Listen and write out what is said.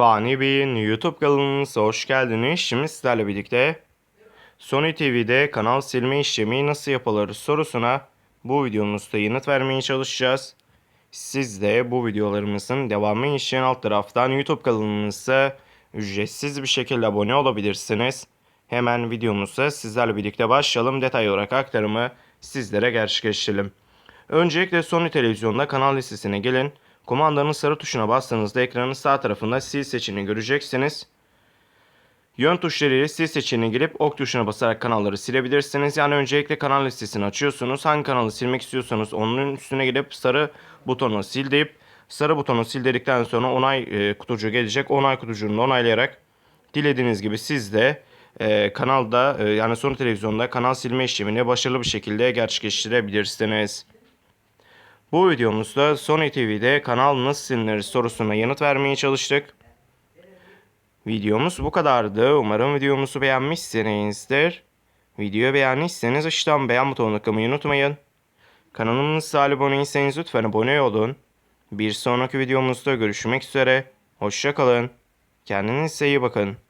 Fani Bey'in YouTube kanalımıza hoş geldiniz. Şimdi sizlerle birlikte Sony TV'de kanal silme işlemi nasıl yapılır sorusuna bu videomuzda yanıt vermeye çalışacağız. Siz de bu videolarımızın devamı için alt taraftan YouTube kanalımıza ücretsiz bir şekilde abone olabilirsiniz. Hemen videomuza sizlerle birlikte başlayalım. Detay olarak aktarımı sizlere gerçekleştirelim. Öncelikle Sony televizyonda kanal listesine gelin. Kumandanın sarı tuşuna bastığınızda ekranın sağ tarafında sil seçeneğini göreceksiniz. Yön tuşlarıyla sil seçeneğine girip ok tuşuna basarak kanalları silebilirsiniz. Yani öncelikle kanal listesini açıyorsunuz. Hangi kanalı silmek istiyorsanız onun üstüne gidip sarı butonu sil deyip sarı butonu sil dedikten sonra onay e, kutucuğu gelecek. Onay kutucuğunu onaylayarak dilediğiniz gibi siz de e, kanalda e, yani Sony televizyonda kanal silme işlemini başarılı bir şekilde gerçekleştirebilirsiniz. Bu videomuzda Sony TV'de kanal nasıl silinir sorusuna yanıt vermeye çalıştık. Videomuz bu kadardı. Umarım videomuzu beğenmişsinizdir. Videoyu beğendiyseniz aşağıdan beğen butonuna tıklamayı unutmayın. Kanalımıza abone değilseniz lütfen abone olun. Bir sonraki videomuzda görüşmek üzere. Hoşçakalın. Kendinize iyi bakın.